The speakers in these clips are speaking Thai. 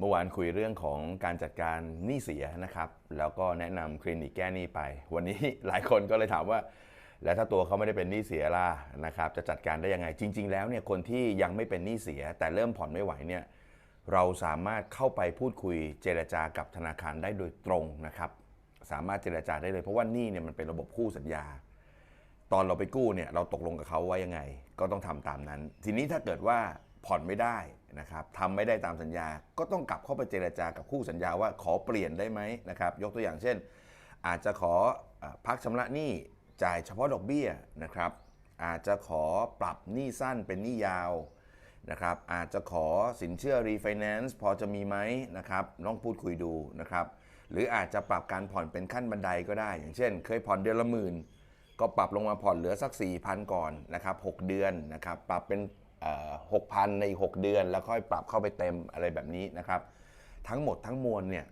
เมื่อวานคุยเรื่องของการจัดการหนี้เสียนะครับ แล้วก็แนะนำคลินิกแก้หนี้ไป วันนี้หลายคนก็เลยถามว่า แล้วถ้าตัวเขาไม่ได้เป็นหนี้เสียล่ะนะครับ จะจัดการได้ยังไง จริง ๆ แล้วเนี่ยคนที่ยังไม่เป็นหนี้เสีย แต่เริ่มผ่อนไม่ไหวเนี่ยเราสามารถเข้าไปพูดคุยเจรจากับธนาคารได้โดยตรงนะครับ สามารถเจรจาได้เลยเพราะว่าหนี้เนี่ยมันเป็นระบบคู่สัญญา ตอนเราไปกู้เนี่ยเราตกลงกับเขาไว้ยังไง ก็ต้องทำตามนั้น ทีนี้ถ้าเกิดว่าผ่อนไม่ได้ นะครับทำไม่ได้ตามสัญญา ก็ต้องกลับเข้าไปเจรจากับคู่สัญญาว่าขอเปลี่ยนได้ไหมนะครับ ยกตัวอย่างเช่น อาจจะขอพักชำระหนี้จ่ายเฉพาะดอกเบี้ยนะครับ อาจจะขอปรับหนี้สั้นเป็นหนี้ยาวนะครับ อาจจะขอสินเชื่อรีไฟแนนซ์พอจะมีไหมนะครับต้องพูดคุยดูนะครับ หรืออาจจะปรับการผ่อนเป็นขั้นบันไดก็ได้ อย่างเช่น เคยผ่อนเดือนละหมื่นก็ปรับลงมาผ่อนเหลือสัก4,000ก่อนนะครับ6เดือนนะครับ ปรับเป็น หกพันใน6เดือน แล้วค่อยปรับเข้าไปเต็มอะไรแบบนี้นะครับ ทั้งหมดทั้งมวลเนี่ย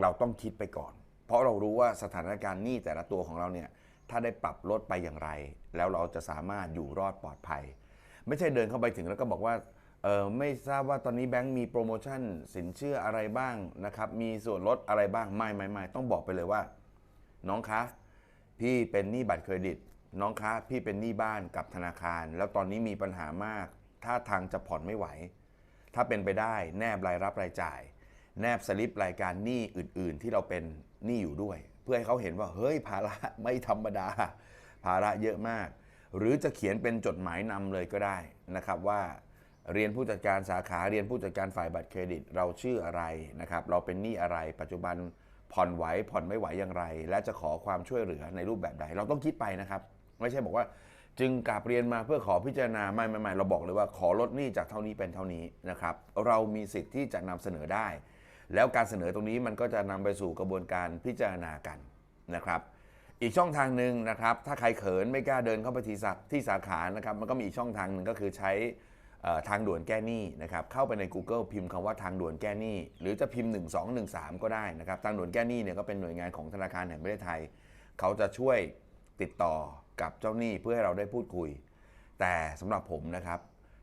เราต้องคิดไปก่อน เพราะเรารู้ว่าสถานการณ์หนี้แต่ละตัวของเราเนี่ยถ้าได้ปรับลดไปอย่างไร แล้วเราจะสามารถอยู่รอดปลอดภัย ไม่ใช่เดินเข้าไปถึงแล้วก็บอกว่าเออไม่ทราบว่าตอนนี้แบงก์มีโปรโมชั่นสินเชื่ออะไรบ้างนะครับ มีส่วนลดอะไรบ้างไม่ไม่ไม่ต้องบอกไปเลยว่า น้องคะพี่เป็นหนี้บัตรเครดิต น้องคะพี่เป็นหนี้บ้านกับธนาคาร แล้วตอนนี้มีปัญหามาก ถ้าทางจะผ่อนไม่ไหว ถ้าเป็นไปได้แนบรายรับรายจ่าย แนบสลิปรายการหนี้อื่น ๆ ที่เราเป็นหนี้อยู่ด้วย เพื่อให้เขาเห็นว่าเฮ้ยภาระไม่ธรรมดา ภาระเยอะมาก หรือจะเขียนเป็นจดหมายนำเลยก็ได้นะครับว่าเรียนผู้จัดการสาขาเรียนผู้จัดการฝ่ายบัตรเครดิต เราชื่ออะไรนะครับเราเป็นหนี้อะไร ปัจจุบันผ่อนไหวผ่อนไม่ไหวอย่างไร และจะขอความช่วยเหลือในรูปแบบใด เราต้องคิดไปนะครับ ไม่ใช่บอกว่า จึงกราบเรียนมาเพื่อขอพิจารณาไม่ไม่ไม่เราบอกเลยว่าขอลดหนี้จากเท่านี้เป็นเท่านี้นะครับ เรามีสิทธิ์ที่จะนำเสนอได้ แล้วการเสนอตรงนี้มันก็จะนำไปสู่กระบวนการพิจารณากันนะครับ อีกช่องทางหนึ่งนะครับ ถ้าใครเขินไม่กล้าเดินเข้าไปที่สาที่สาขานะครับ มันก็มีอีกช่องทางหนึ่งก็คือใช้ทางด่วนแก้หนี้นะครับ เข้าไปใน Google พิมพ์คำว่าทางด่วนแก้หนี้ หรือจะพิมพ์ 1213 ก็ได้นะครับ ทางด่วนแก้หนี้เนี่ยก็เป็นหน่วยงานของธนาคารแห่งประเทศไทย เขาจะช่วยติดต่อ กับเจ้าหนี้เพื่อให้เราได้พูดคุย แต่สำหรับผมนะครับ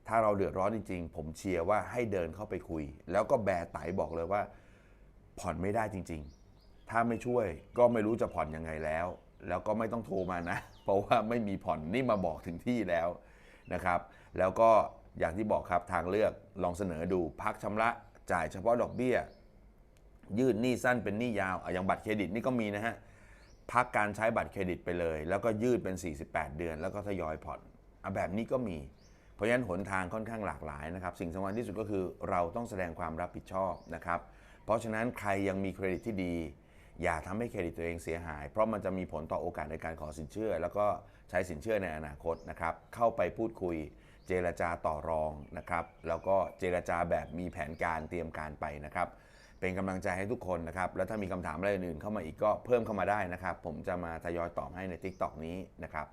ถ้าเราเดือดร้อนจริง ๆ ผมเชียร์ว่าให้เดินเข้าไปคุย แล้วก็แบร์ไตบอกเลยว่า ผ่อนไม่ได้จริง ๆ ถ้าไม่ช่วยก็ไม่รู้จะผ่อนยังไงแล้ว แล้วก็ไม่ต้องโทรมานะ เพราะว่าไม่มีผ่อนนี่มาบอกถึงที่แล้วนะครับ แล้วก็อย่างที่บอกครับทางเลือกลองเสนอดูพักชำระจ่ายเฉพาะดอกเบี้ย ยืดหนี้สั้นเป็นหนี้ยาวอย่างบัตรเครดิตนี่ก็มีนะฮะ พักการใช้บัตรเครดิตไปเลย แล้วก็ยืดเป็น 48 เดือน แล้วก็ทยอยผ่อนอะแบบนี้ก็มี เพราะฉะนั้นหนทางค่อนข้างหลากหลายนะครับ สิ่งสำคัญที่สุดก็คือเราต้องแสดงความรับผิดชอบนะครับ เพราะฉะนั้นใครยังมีเครดิตที่ดี อย่าทำให้เครดิตตัวเองเสียหาย เพราะมันจะมีผลต่อโอกาสในการขอสินเชื่อ แล้วก็ใช้สินเชื่อในอนาคตนะครับ เข้าไปพูดคุยเจรจาต่อรองนะครับ แล้วก็เจรจาแบบมีแผนการเตรียมการไปนะครับ เป็นกำลังใจให้ทุกคนนะครับ แล้วถ้ามีคำถามอะไรอื่นเข้ามาอีกก็เพิ่มเข้ามาได้นะครับ ผมจะมาทยอยตอบให้ใน t ิ k t o k นี้นะครับ